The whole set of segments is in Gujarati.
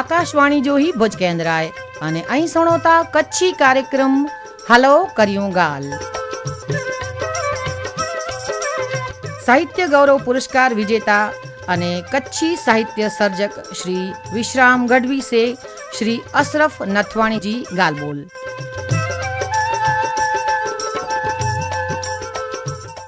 આકાશવાણી જોહી ભુજ કેન્દ્રાએ અને અહીં સણોતા કચ્છી કાર્યક્રમ, હલો કર્યું ગાલ. સાહિત્ય ગૌરવ પુરસ્કાર વિજેતા અને કચ્છી સાહિત્ય સર્જક શ્રી વિશ્રામ ગઢવી સે શ્રી અશરફ નથવાણીજી ગાલબોલ.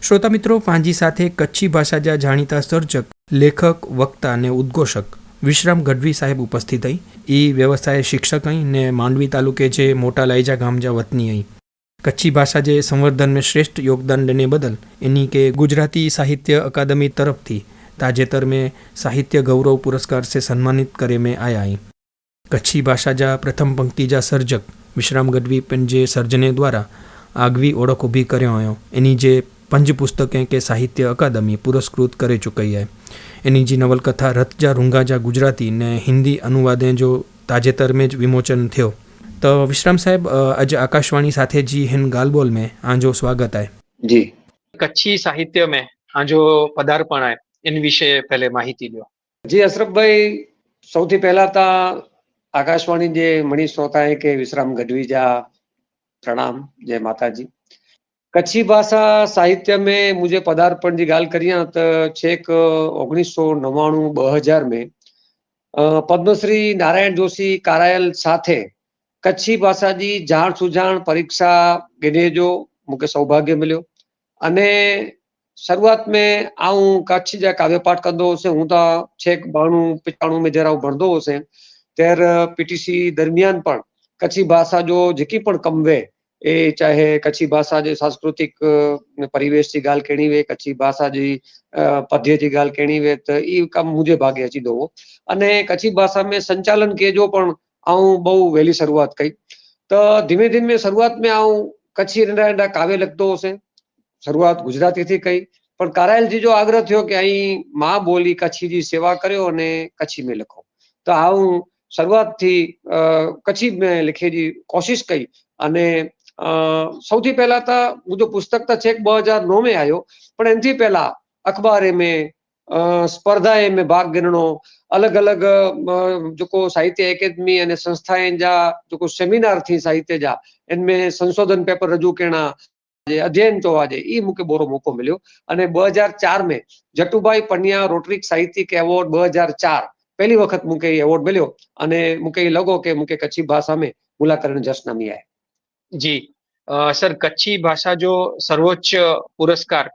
શ્રોતા મિત્રો, પાંજી સાથે કચ્છી ભાષાજા જાણીતા સર્જક લેખક, વક્તા અને ઉદ્ઘોષક વિશ્રામ ગઢવી સાહેબ ઉપસ્થિત અહીં. એ વ્યવસાય શિક્ષક અહીં ને માંડવી તાલુકે જે મોટા લાઈજા ગામજા વતની અહીં. કચ્છી ભાષા જે સંવર્ધનને શ્રેષ્ઠ યોગદાન દેને બદલ એની કે ગુજરાતી સાહિત્ય અકાદમી તરફથી તાજેતર મેં સાહિત્ય ગૌરવ પુરસ્કાર સે સન્માનિત કરે મેં આયા અહીં. કચ્છી ભાષા જા પ્રથમ પંક્તિજા સર્જક વિશ્રામ ગઢવી પણ જે સર્જને દ્વારા આગવી ઓળખ ઊભી કર્યો એની જે પંજ પુસ્તકે કે સાહિત્ય અકાદમી પુરસ્કૃત કરે ચૂકી છે એની જે નવલકથા રતજા રૂંગાજા ગુજરાતી ને હિન્દી અનુવાદે જો તાજેતર મેં જ વિમોચન થયો. તો વિશ્રામ સાહેબ આજે આકાશવાણી સાથે જી હિન ગાલબોલ મેં. આજો સ્વાગત આય. જી. કચ્છી સાહિત્ય મેં આજો પદાર્પણ આય એન વિશે પહેલે માહિતી લ્યો. જી અશરફભાઈ સૌથી પહેલા તો આકાશવાણી જે મણી શ્રોતા કે વિશ્રામ ગઢવીજા પ્રણામ જય માતાજી. કચ્છી ભાષા સાહિત્ય મેં મુજે પદાર્પણ જી ગાલ કર્યા તો છેક ઓગણીસો નવ્વાણું, બે હજાર મેં પદ્મશ્રી નારાયણ જોશી કારાયલ સાથે કચ્છી ભાષાજી જાણ સુજાણ પરીક્ષા ગિનેજો મુકે સૌભાગ્ય મળ્યો અને શરૂઆત મેં આવું કચ્છી જ્યાં કાવ્યપાઠ કરતો હશે હું તો છેક બાણું પિચાણું મેં જ્યારે ભણતો હશે ત્યારે પીટીસી દરમિયાન પણ કચ્છી ભાષા જો જેકી પણ કમવે એ ચાહે કચ્છી ભાષા જે સાંસ્કૃતિક પરિવેશથી ગાલ કેણીવે, કચ્છી ભાષા જે પદ્ધતિ ગાલ કેણીવે, તો એ કામ મુજે ભાગે અચી દો અને કચ્છી ભાષા મેં સંચાલન કેજો પણ આવું બહુ વહેલી શરૂઆત કરી તો ધીમે ધીમે શરૂઆત મેં આવું કચ્છી એના કાવે લખતો હશે. શરૂઆત ગુજરાતીથી કઈ. પણ કારાયલજી જો આગ્રહ થયો કે અહીં મા બોલી કચ્છી કચ્છીજી સેવા કર્યો અને કચ્છી મેં લખો. તો આવું શરૂઆતથી કચ્છી મેં લખેલી કોશિશ કરી અને સૌથી પહેલા તો મુજો પુસ્તક તો છેક બે હજાર નો મેં આવ્યો પણ એનાથી પહેલા અખબારે મેં સ્પર્ધાએ મેં ભાગ ગણનો, અલગ અલગ જોકો સાહિત્ય એકેડમી અને સંસ્થાએ જા જોકો સેમિનારથી સાહિત્ય જા એનમે સંશોધન પેપર રજૂ કેણા જે અધ્યયન તો આજે એ મુકે બોરો મોકો મળ્યો. અને બે હજાર ચાર મેં જટુભાઈ પંડ્યા રોટરી સાહિત્યિક એવોર્ડ બે હજાર ચાર, પહેલી વખત મુકે એવોર્ડ મળ્યો. અને મુકે લગો કે મુકે કચ્છી ભાષામાં મુલાકરણ જશ્ન મિયા जी अ, सर कच्छी भाषा जो सर्वोच्च पुरस्कार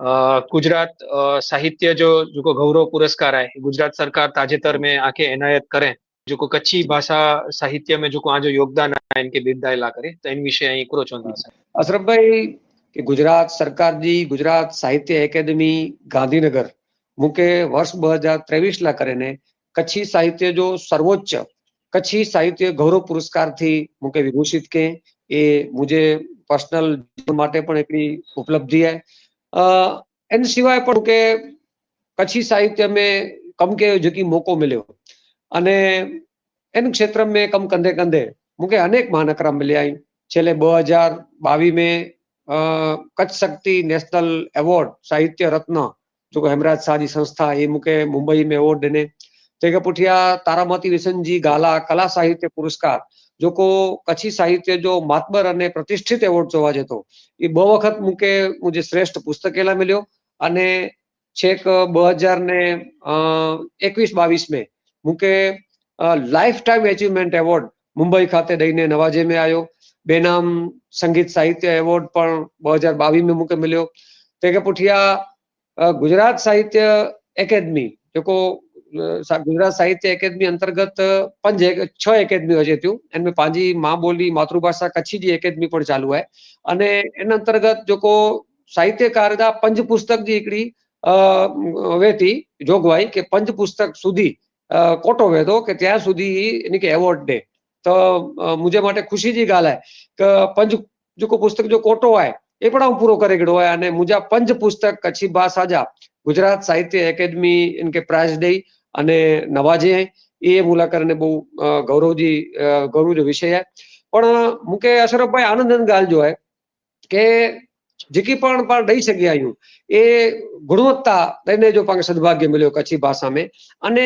अ, गुजरात अ, साहित्य जो जो गौरव पुरस्कार है गुजरात सरकार ताजेतर में आके इनायत करें जो को कच्छी भाषा साहित्य में जो को आज जो योगदान है इनके बिरदायला करे तो इन विषय અહીં કુરો ચોંદા સર અશરફભાઈ કે ગુજરાત સરકારજી ગુજરાત સાહિત્ય એકેડમી ગાંધીનગર મૂકે વર્ષ બ હજાર ત્રેવીસ લા કરીને કચ્છી સાહિત્ય જો સર્વોચ્ચ કચ્છી સાહિત્ય ગૌરવ પુરસ્કારથી મૂકે વિભૂષિત કે એ મુજે પર્સનલ જીવન માટે પણ એકડી ઉપલબ્ધિ है એન સિવાય પણ કે કચ્છી સાહિત્ય में कम के जो कि मौको मिलियो અને એન ક્ષેત્ર મેં કમ કંધે કંધે મૂકે અનેક મહાનકરા મળ્યા અહીં છેલ્લે બે હજાર બાવીસમાં કચ્છ શક્તિ નેશનલ એવોર્ડ સાહિત્ય રત્ન જો કે હેમરાજ શાહજી સંસ્થા એ મૂકે મુંબઈ મેં એવોર્ડ ને તે કે પુઠિયા, તારામતી વિસનજી ગાલા કલા સાહિત્ય પુરસ્કાર જોકો કચ્છી સાહિત્ય જો માતબર અને પ્રતિષ્ઠિત એવોર્ડ જોવા જતો, એ બે વખત મૂકે જે શ્રેષ્ઠ પુસ્તકેલા મળ્યો અને છેક બે હજાર ને એકવીસ બાવીસ મે મૂકે lifetime achievement award Mumbai ખાતે દઈને નવાજે મે આવ્યો બેનામ સંગીત સાહિત્ય એવોર્ડ પણ બે હજાર બાવીસ મે મૂકે મળ્યો તે કે પુઠિયા ગુજરાત સાહિત્ય એકેડમી જોકો ગુજરાत साहित्य एकेडमी अंतर्गत पंज एक छह एकेडमी हुजे थियूं इनमें पंहिंजी मां ॿोली मातृभाषा कच्छी जी एकेडमी पिणु चालू आहे अने इन अंतर्गत जेको साहित्यकार जा पंज पुस्तक जी हिकिड़ी हुए थी जोगवाई की पंज पुस्तक સુધી કોટો વેધો કે ત્યાં સુધી એને કે એવોર્ડ ॾे त मुंहिंजे માટે ख़ुशी जी ॻाल्हि आहे की पंज जेको पुस्तक जो कोटो आहे એ પણ હું પૂરો કરી ગયો અને મુજા પંચ પુસ્તક કચ્છી ભાષા જા ગુજરાત સાહિત્ય એકેડમી ઇનકે પ્રાઇઝ દઈ અને નવાજે એ મુલાકાતને બહુ ગૌરવજી ગૌરવજો વિષય હે પણ મુકે અશરફભાઈ આનંદ ગાલ જો હે, કે જેકી પણ પણ રહી શક્યા હું, એ ગુણવત્તા લઈને જો પાંખે સદભાગ્ય મળ્યો કચ્છી ભાષામાં. અને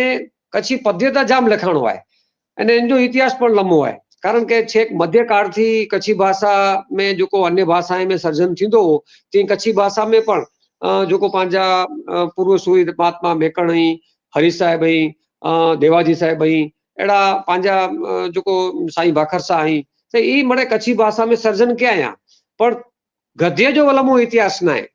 કચ્છી પદ્યતા જામ લખાણો હોય, અને એનો ઇતિહાસ પણ લંબો હોય. કારણ કે છેક મધ્યકાળથી કચ્છી ભાષા મેં જો કો અન્ય ભાષાએ મેં સર્જન થીંદો હો તે કચ્છી ભાષા મેં પણ જો કો પાંજા પૂર્વ સુરી મહાત્મા મેકણી હરીશ સાહેબ અહીં દેવાજી સાહેબ અહીં, એડા પાંજા જોકો સાईं ભાખરસા અહીં. તો એ મળે કચ્છી ભાષા में સર્જન કે આયા? પણ ગધ્ય જો વલમો ઇતિહાસ નાય.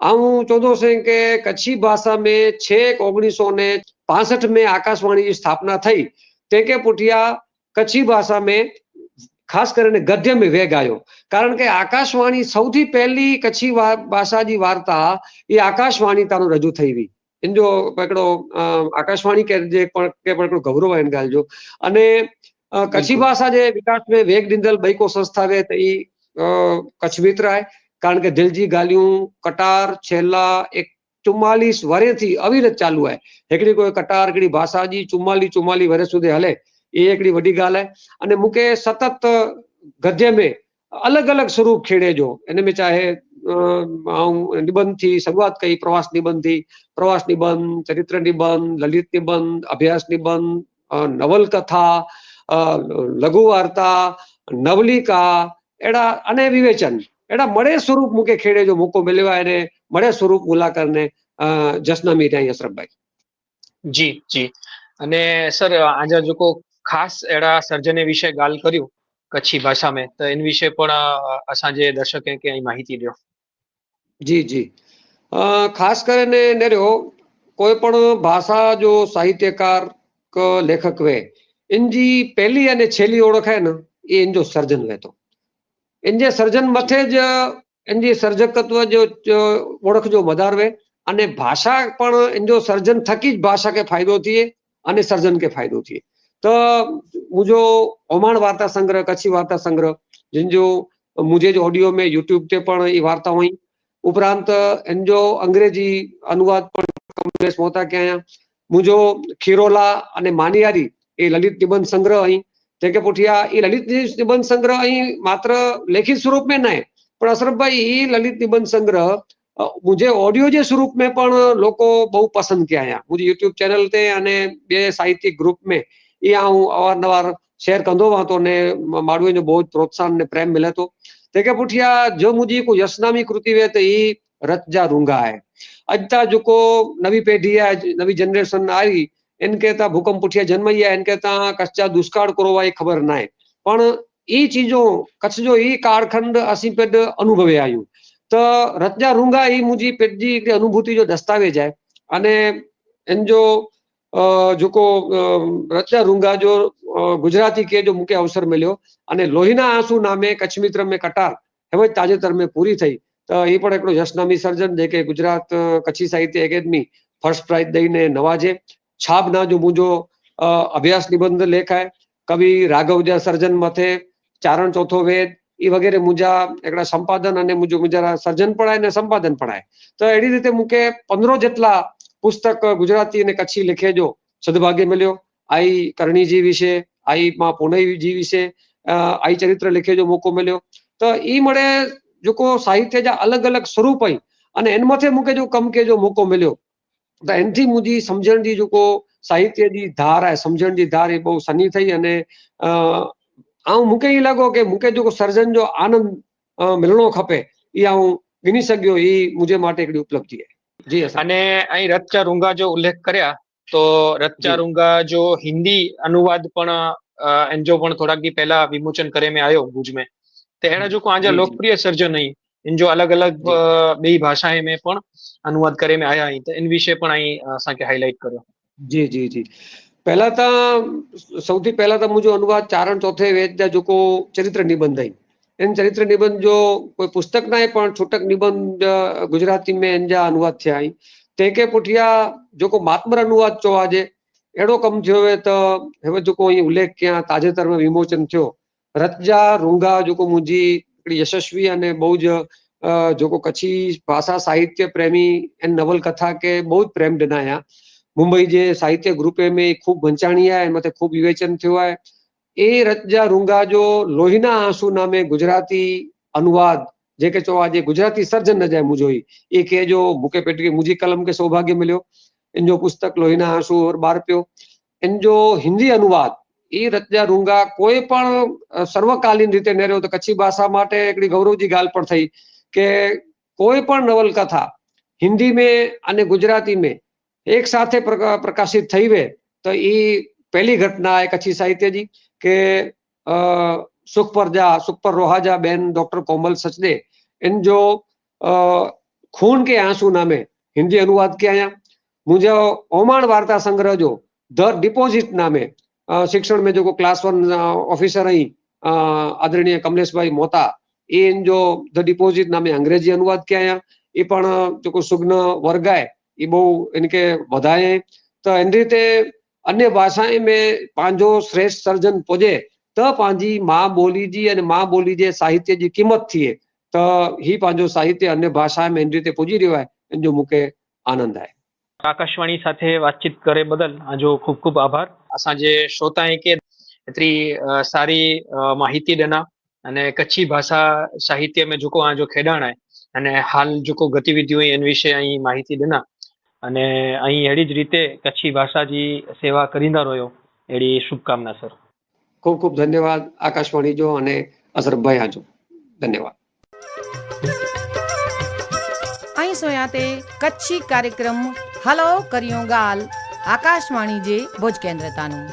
આવું ચોદો છે કે કચ્છી ભાષા મેં છેક ઓગણીસો ને પાસઠ મેં આકાશવાણીની સ્થાપના થઈ. તે કે પુટિયા કચ્છી ભાષા મેં ખાસ કરીને ગદ્ય મેં વેગ આવ્યો કારણ કે આકાશવાણી સૌથી પહેલી કચ્છી ભાષાની વાર્તા એ આકાશવાણી તારું રજૂ થઈ હતી इन जो हिकिड़ो अ, आकाशवाणी के जे पण के पण हिकिड़ो गौरव आहे हिन ॻाल्हि जो अने अ, कच्छी बिल्कुलु। भाषा जे विकास में वेग ॾींदड़ ॿई को संस्था वे त ई अ, कच्छ मित्र आहे કારણ કે દિલ જી ॻाल्हियूं कटार छेला एक चुम्मालीस वरे थी अविरत चालू आहे हिकिड़ी कोई कटार हिकिड़ी भाषा जी चुम्माली चुम्माली वरे સુધી हले એ हिकिड़ी वॾी ॻाल्हि आहे अने मूंखे सतत गद्य में अलॻि अलॻि स्वरूप खेड़े जो इन में चाहे નિબંધથી, શરૂઆત કરી પ્રવાસ નિબંધથી પ્રવાસ નિબંધ, ચરિત્ર નિબંધ, લલિત નિબંધ, અભ્યાસ નિબંધ નવલકથા લઘુ વાર્તા નવલિકા, એડા અને વિવેચન. એડા મળે સ્વરૂપ મૂકે ખેડે જો મોકો મેળવાય એને, મળે સ્વરૂપ મુલાકારને જસનામી ત્યાં યશરફભાઈ જી જી. અને સર, આજે જો જોકો ખાસ એડા સર્જને વિશે ગાલ કર્યું કચ્છી ભાષા મેં તો એના વિશે પણ અસાંજે દર્શકે કે અહીં માહિતી દો. જી જી. ખાસ કરીને નેર્યો કોઈ પણ ભાષા જો સાહિત્યકાર કે લેખક વે, એનજી પહેલી અને છેલ્લી ઓળખ હે ને, એ એનજો સર્જન વહેતો એનજે સર્જન મથે જ, એનજી સર્જકત્વ જો ઓળખ જો મદાર વે, અને ભાષા પણ એનજો સર્જન થકી જ ભાષા કે ફાયદો થઈએ અને સર્જન કે ફાયદો થઈએ તો મુજો ઓમાણ વાર્તા સંગ્રહ, કચ્છી વાર્તા સંગ્રહ જિનજો મુજે જ ઓડિયો મેં યુટ્યુબ તે પણ એ વાર્તા હોય ઉપરાંત, એનજો અંગ્રેજી અનુવાદ પણ કમલેશ મોતા કે અહીંયા મુજો ખીરોલા અને માનિયારી એ લલિત નિબંધ સંગ્રહ અહીં. જે કે પુઠિયા, એ લલિત નિબંધ સંગ્રહ અહીં માત્ર લેખિત સ્વરૂપ મેં નહીં, પણ અશરફભાઈ એ લલિત નિબંધ સંગ્રહ मुझे ઓડિયો જે સ્વરૂપ में પણ લોકો બહુ પસંદ કે આયા. મુજે YouTube ચેનલ તે અને બે સાહિત્યિક ગ્રુપ મે એ હું અવારનવાર શેર કંદો વાતો ને માડવે ને બહુ પ્રોત્સાહન ને પ્રેમ મળે તો તે કે પુઠિયા, જો મુજી કોઈ યશનામી કૃતિવે તો ઈ રચજા રૂંગા હે અજતા જોકો નવી પેઢી નવી જનરેશન આવી એને કહેતા ભૂકંપ ઉઠ્યા જન્મૈયા, એને કહેતા કચ્છા દુષ્કાળ કરવા એ ખબર ના પણ એ ચીજો કચ્છ જો એ કાળખંડ અસી પેડ અનુભવે આવ્યું તો રચના રૂંગા એ મુજી પેઢી અનુભૂતિ જો દસ્તાવેજ હે અને એન જો જોકો રચના રૂંગા જો ગુજરાતી કે જો મુકે અવસર મળ્યો. અને લોહીના આંસુ નામે કચ્છ મિત્ર મેં કટાર હવે તાજેતર મેં પૂરી થઈ. તો એ પણ એકડો યશનામી સર્જન જે કે ગુજરાત કચ્છી સાહિત્ય એકેડમી ફર્સ્ટ પ્રાઇઝ દઈને નવાજે. છાપ ના જો મુજો અભ્યાસ નિબંધ લેખાય. કવિ રાઘવજા સર્જન મથે ચારણ ચોથો વેદ એ વગેરે મુજા એકડા સંપાદન અને મુજો મુજા સર્જન પડાય અને સંપાદન પડાય. તો એડી રીતે મુકે પંદરો જેટલા પુસ્તક ગુજરાતી અને કચ્છી લખેજો સદભાગ્ય મળ્યો. આઈ કરણીજી વિશે આઈ માં પુનઃજી વિશે આઈ ચરિત્ર લેખે જો મોકો મળ્યો, તો એ મળે જોકો સાહિત્ય જા અલગ અલગ સ્વરૂપ હોય, અને એન મથે મૂકે જો કમ કે જો મોકો મળ્યો, તો એનથી મુજી સમજણ જી જોકો સાહિત્ય જી ધાર આ સમજણ જી ધાર એ બહુ સની થઈ અને આઉં મૂકે એ લાગો કે મૂકે જોકો સર્જન જો આનંદ મિલણો ખપે એ આઉં ગણી શક્યો એ મુજે માટે એકડી ઉપલબ્ધિ છે જી અને અહીં રત્ચા રૂંગા જો ઉલ્લેખ કર્યા તો રતચારુંગા જો હિન્દી અનુવાદ પણ એનજો પણ થોડાક દી પહેલા વિમોચન કરે મેં આવ્યો ભુજ મેં તો એણે જો આજે લોકપ્રિય સર્જન અહીં इन जो अलग अलग बे भाषाएं में पण अनुवाद करे में आया ही तो इन विषय पण आई असा के हाईलाइट करो जी जी जी पहला ता સૌથી પહેલા તો મુજો અનુવાદ ચારણ ચોથે વેદના જોકો ચરિત્ર નિબંધ હઈ એન ચરિત્ર નિબંધ જો કોઈ પુસ્તક ના પણ છૂટક નિબંધ ગુજરાતી મેં એનજા અનુવાદ થયા હી તે કે પુઠિયા જોકો માતમર અનુવાદ છો આજે, એડો કમ થયો હે તો હવે જોકો અહીં ઉલ્લેખ ક્યાં તાજેતરમાં વિમોચન થયો. રતજા, રૂંગા જોકો મુજી યશસ્વી અને બહુ જ જોકો કચ્છી ભાષા સાહિત્ય પ્રેમી એન નવલકથા કે બહુ જ પ્રેમ જનાયા મુંબઈ જે સાહિત્ય ગ્રુપે મેં ખૂબ વંચાણિયા એમાંથી ખૂબ વિવેચન થયું હોય એ રતજા, રૂંગા જો લોહીના આંસુ નામે ગુજરાતી અનુવાદ જે કે ચો આજે ગુજરાતી સર્જન રજાએ મુજોઈ, એ કહેજો ભૂકે પેટ કે મુજી કલમ કે સૌભાગ્ય મળ્યો. એનજો પુસ્તક લોહીના આંસુ ઓર બાર પ્યો. એનજો હિન્દી અનુવાદ એ રત્યા રૂંગા કોઈ પણ સર્વકાલીન રીતે નેર્યો તો કચ્છી ભાષા માટે એકડી ગૌરવજી ગાલ પણ થઈ કે કોઈ પણ નવલકથા હિન્દી મેં અને ગુજરાતી મેં એક સાથે પ્રકાશિત થઈ વે, તો એ પહેલી ઘટના એ કચ્છી સાહિત્યજી કે સુખ પર જા સુખ પર રોહાજા બેન ડોક્ટર કોમલ સચદે इन जो अ, खून के आंसू नामे हिंदी अनुवाद किया आया मुझे ओमान वार्ता संग्रह जो द डिपॉजिट नामे अ, शिक्षण में जो क्लास वन ऑफिसर रही अ, आदरणीय कमलेश भाई मोता એ इन जो द डिपॉजिट नामे अंग्रेजी अनुवाद किया आया એ પણ જો સુગ્ન વર્ગ है એ બહુ इनके वधाए तो इन રીતે अन्य भाषाएं में पंहिंजो श्रेष्ठ सर्जन पुॼे त पंहिंजी मां ॿोली जी અને मां ॿोली जे साहित्य जी क़ीमत थिए त ही पंहिंजो साहित्य अन्य भाषा में हिन रीते पुॼी रहियो आहे इन जो मूंखे आनंद आहे आकाशवाणी साथे बातचीत करे બદલ આજો ख़ूब ખૂબ आभार असांजे श्रोताएं के एतिरी सारी माहिती ॾिना અને કચ્છી ભાષા સાહિત્ય में जेको આ જો ખેડાણ आहे અને હાલ जेको ગતિવિધિઓ એન વિશે અહીં માહિતી ॾिना અને અહીં અહેड़ी જ રીતે કચ્છી ભાષા जी સેવા કરીंदा रहियो अहिड़ी શુભકામના સર. ખૂબ ખૂબ ધન્યવાદ આકાશવાણી જો અને અઝરભાઈ આજો. ધન્યવાદ. અહીં સોયા તે કચ્છી કાર્યક્રમ હલો કર્યો ગાલ આકાશવાણી જે ભુજ કેન્દ્રતાનું